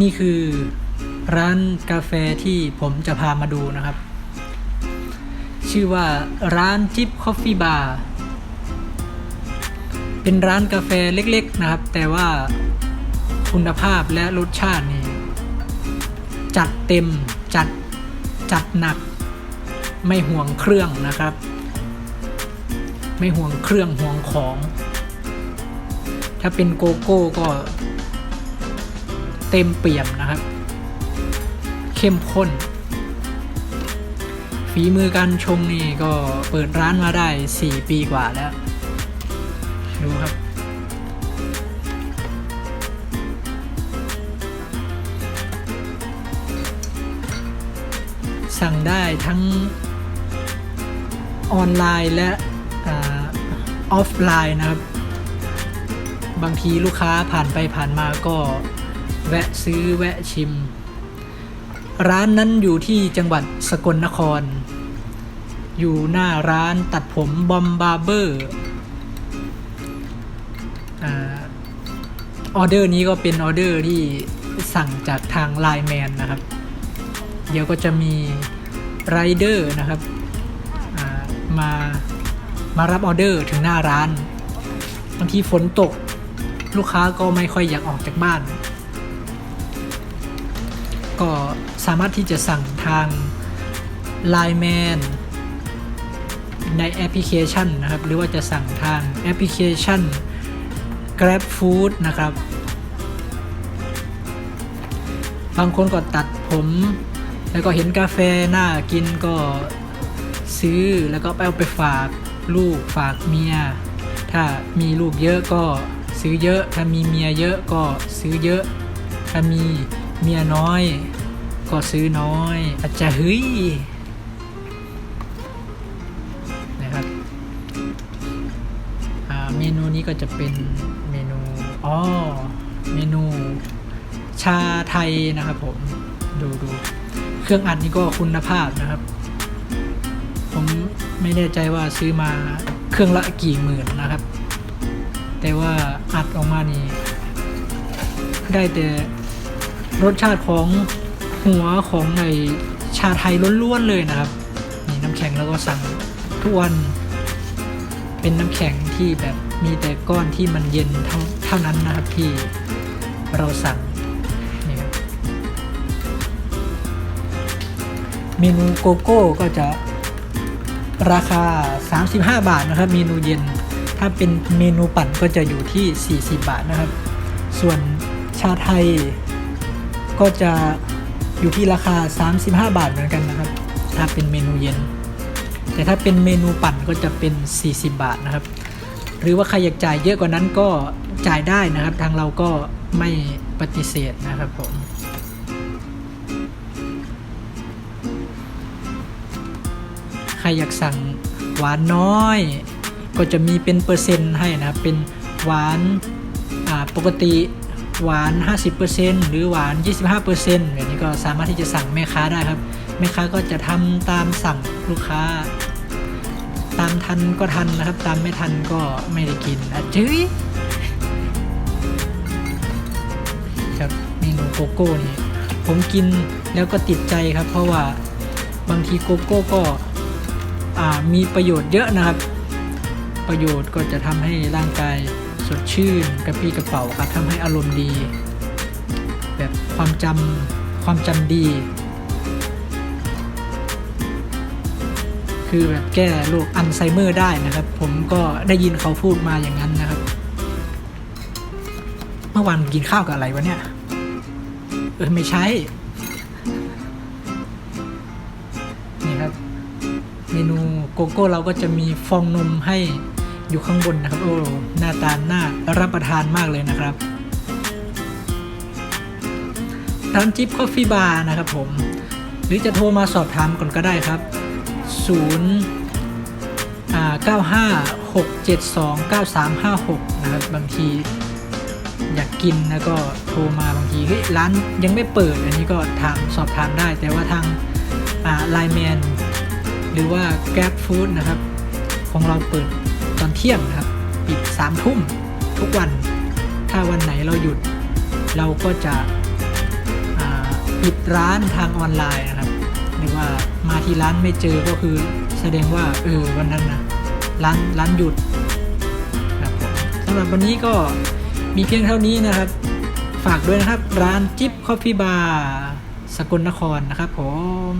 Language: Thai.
นี่คือร้านกาแฟที่ผมจะพามาดูนะครับ ชื่อว่าร้านจิบคอฟฟี่บาร์เป็นร้านกาแฟเล็กๆนะครับ แต่ว่าคุณภาพและรสชาตินี่จัดเต็มจัดจัดหนัก ไม่ห่วงเครื่องนะครับ ไม่ห่วงเครื่องห่วงของ ถ้าเป็นโกโก้ก็ เต็มเปี่ยมนะครับ เข้มข้น ฝีมือการชงนี่ก็เปิดร้านมาได้ 4 ปีกว่าแล้ว ดูครับ สั่งได้ทั้งออนไลน์และออฟไลน์นะครับ บางทีลูกค้าผ่านไปผ่านมาก็ แวะซื้อแวะชิม ร้านนั้นอยู่ที่จังหวัดสกลนคร อยู่หน้าร้านตัดผมบอมบาร์เบอร์ออเดอร์นี้ก็เป็นออเดอร์ที่สั่งจากทางไลน์แมนนะครับ เดี๋ยวก็จะมีไรเดอร์นะครับามามารับออเดอร์ถึงหน้าร้านบางทีฝนตกลูกค้าก็ไม่ค่อยอยากออกจากบ้าน ก็สามารถที่จะสั่งทาง Line Man ในแอปพลิเคชันนะครับ หรือว่าจะสั่งทางแอปพลิเคชัน Grab Food นะครับ บางคนก็ตัดผม แล้วก็เห็นกาแฟน่ากินก็ซื้อแล้วก็ไปเอาไปฝากลูกฝากเมีย ถ้ามีลูกเยอะก็ซื้อเยอะ ถ้ามีเมียเยอะก็ซื้อเยอะ ถ้ามี เมียน้อย ก็ซื้อน้อย อาจจะเฮ้ยนะครับเมนูนี้ก็จะเป็นเมนูอ๋อเมนูชาไทยนะครับผม ดูดูเครื่องอัดนี่ก็คุณภาพนะครับ ผมไม่แน่ใจว่าซื้อมาเครื่องละกี่หมื่นนะครับ แต่ว่าอัดออกมานี่ได้แต่ รสชาติของหัวของไอชาไทยล้วนๆเลยนะครับนี่น้ำแข็งแล้วก็สั่งทุกวัน เป็นน้ำแข็งที่แบบมีแต่ก้อนที่มันเย็นเท่าเท่านั้นนะครับที่เราสั่งเมนูโกโก้ก็จะราคา 35 บาทนะครับ เมนูเย็น ถ้าเป็นเมนูปั่นก็จะอยู่ที่ 40 บาทนะครับ ส่วนชาไทย ก็จะอยู่ที่ราคา 35 บาทเหมือนกันนะครับ ถ้าเป็นเมนูเย็น แต่ถ้าเป็นเมนูปั่นก็จะเป็น 40 บาทนะครับ หรือว่าใครอยากจ่ายเยอะกว่านั้นก็จ่ายได้นะครับ ทางเราก็ไม่ปฏิเสธนะครับผมใครอยากสั่งหวานน้อย ก็จะมีเป็นเปอร์เซ็นต์ให้นะครับ เป็นหวานปกติ หวาน 50%หรือหวาน 25%แบบนี้ก็สามารถที่จะสั่งแม่ค้าได้ครับ แม่ค้าก็จะทำตามสั่งลูกค้า ตามทันก็ทันนะครับ ตามไม่ทันก็ไม่ได้กินอะจื้ยครับเมนูโกโก้นี่ผมกินแล้วก็ติดใจครับ เพราะว่าบางทีโกโก้ก็มีประโยชน์เยอะนะครับ ประโยชน์ก็จะทำให้ร่างกาย สดชื่นกระปี้กระเป๋าครับทำให้อารมณ์ดี แบบความจำความจำดี คือแบบแก้โรคอัลไซเมอร์ได้นะครับ ผมก็ได้ยินเขาพูดมาอย่างนั้นนะครับ เมื่อวานกินข้าวกับอะไรวะเนี่ย เออไม่ใช่นี่ครับ เมนูโกโก้เราก็จะมีฟองนมให้ อยู่ข้างบนนะครับ โอ้หน้าตาหน่ารับประทานมากเลยนะครับ ร้านจิ๊บคอฟฟี่บาร์นะครับผม หรือจะโทรมาสอบถามก่อนก็ได้ครับ 0 95 672 9356 นะครับ บางทีอยากกินแล้วก็โทรมาบางทีเฮ้ยร้านยังไม่เปิดอันนี้ก็ถามสอบถามได้ แต่ว่าทางไลน์แมนหรือว่า Grab Food นะครับ ของเราเปิด ตอนเที่ยงนะครับ ปิด3ทุ่มทุกวัน ถ้าวันไหนเราหยุด เราก็จะปิดร้านทางออนไลน์นะครับหรือว่ามาที่ร้านไม่เจอก็คือแสดงว่าเออวันนั้นนะร้านร้านหยุดครับผมสำหรับวันนี้ก็มีเพียงเท่านี้นะครับ ฝากด้วยนะครับ ร้านจิ๊บคอฟฟี่บาร์สกลนครนะครับผม